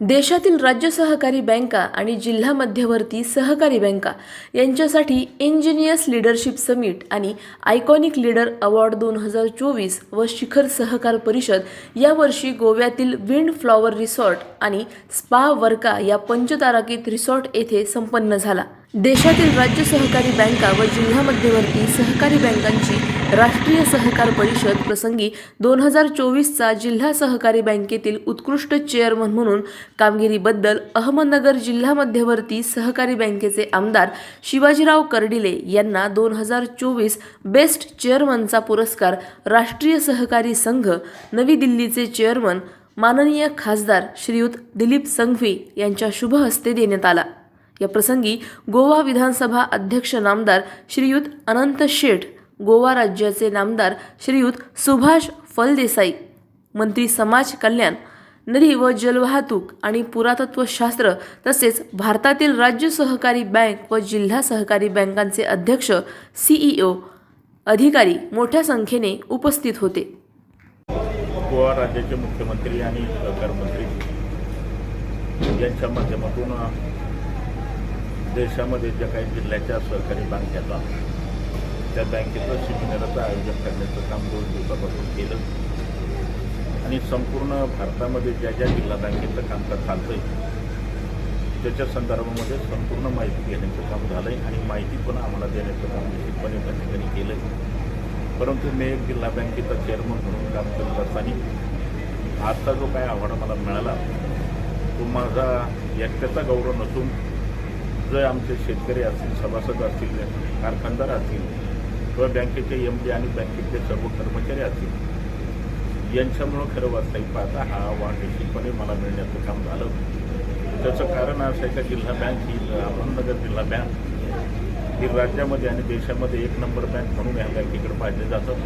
देशातील राज्य सहकारी बँका आणि जिल्हा मध्यवर्ती सहकारी बँका यांच्यासाठी इंजिनियर्स लीडरशिप समिट आणि आयकॉनिक लीडर अवॉर्ड दोन हजार चोवीस व शिखर सहकार परिषद यावर्षी गोव्यातील विंड फ्लॉवर रिसॉर्ट आणि स्पा वर्का या पंचताराकित रिसॉर्ट येथे संपन्न झाला. देशातील राज्य सहकारी बँका व जिल्हा मध्यवर्ती सहकारी बँकांची राष्ट्रीय सहकार परिषद प्रसंगी दोन हजार चोवीसचा जिल्हा सहकारी बँकेतील उत्कृष्ट चेअरमन म्हणून कामगिरीबद्दल अहमदनगर जिल्हा मध्यवर्ती सहकारी बँकेचे आमदार शिवाजीराव कर्डिले यांना दोन हजार चोवीस बेस्ट चेअरमनचा पुरस्कार राष्ट्रीय सहकारी संघ नवी दिल्लीचे चेअरमन माननीय खासदार श्रीयुत दिलीप संघवी यांच्या शुभ हस्ते देण्यात आला. या प्रसंगी गोवा विधानसभा अध्यक्ष नामदार श्रीयुत अनंत शेठ गोवा राज्याचे नामदार श्रीयुत सुभाष फलदेसाई मंत्री समाज कल्याण नदी व जलवाहतूक आणि पुरातत्वशास्त्र तसेच भारतातील राज्य सहकारी बँक व जिल्हा सहकारी बँकांचे अध्यक्ष सीईओ अधिकारी मोठ्या संख्येने उपस्थित होते. गोवा राज्याचे मुख्यमंत्री आणि सहकार मंत्री यांच्या माध्यमातून देशामध्ये ज्या काही जिल्ह्याच्या सहकारी बँकेचा त्या बँकेचं सेमिनारचं आयोजन करण्याचं काम दोन दिवसापासून केलं. आणि संपूर्ण भारतामध्ये ज्या ज्या जिल्हा बँकेचं कामकाज चालतंय त्याच्या संदर्भामध्ये संपूर्ण माहिती घेण्याचं काम झालं आहे आणि माहिती पण आम्हाला देण्याचं काम निश्चितपणे त्या ठिकाणी केलं आहे परंतु मी एक जिल्हा बँकेचा चेअरमन म्हणून काम करत असताना आजचा जो काय आव्हान मला मिळाला तो माझा एकट्याचा गौरव नसून जे आमचे शेतकरी असतील सभासद असतील कारखानदार असतील किंवा बँकेचे एम डी आणि बँकेचे सर्व कर्मचारी असतील यांच्यामुळं खरं वास्तविक पाहता हा अवॉर्ड निश्चितपणे मला मिळण्याचं काम झालं त्याचं कारण असं आहे का जिल्हा बँक ही अहमदनगर जिल्हा बँक ही राज्यामध्ये आणि देशामध्ये एक नंबर बँक म्हणून या बँकेकडे पाहिलं जातं.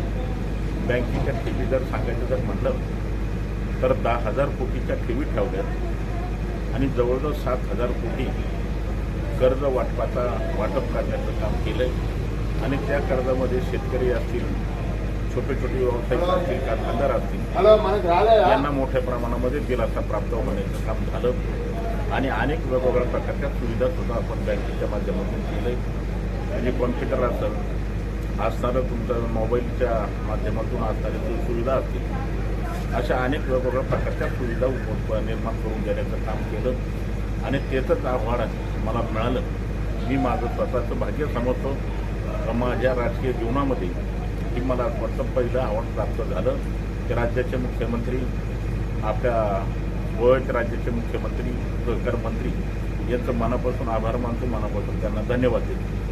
बँकेच्या ठेवी जर सांगायचं जर म्हटलं तर दहा हजार कोटीच्या ठेवी ठेवल्यात. आणि जवळजवळ सात हजार कोटी कर्ज वाटपाचा वाटप करण्याचं काम केलं आहे आणि त्या कर्जामध्ये शेतकरी असतील छोटे छोटे व्यावसायिक असतील कारखानदार असतील यांना मोठ्या प्रमाणामध्ये दिलासा प्राप्त होण्याचं काम झालं. आणि अनेक वेगवेगळ्या प्रकारच्या सुविधा सुद्धा आपण बँकेच्या माध्यमातून केलं आहे म्हणजे कॉम्प्युटर असेल असणारं तुमचं मोबाईलच्या माध्यमातून असणाऱ्या जो सुविधा असतील. अशा अनेक वेगवेगळ्या प्रकारच्या सुविधा उपलब्ध निर्माण करून देण्याचं काम केलं. आणि त्याचंच आव्हान मला मिळालं. मी माझं स्वतःचं भाग्य समजतो. माझ्या राजकीय जीवनामध्ये की मला वाटतं पहिलं आव्हान प्राप्त झालं. की राज्याचे मुख्यमंत्री आपल्या गोव्याच्या राज्याचे मुख्यमंत्री सहकार मंत्री यांचं मनापासून आभार मानतो. मनापासून त्यांना धन्यवाद देतो.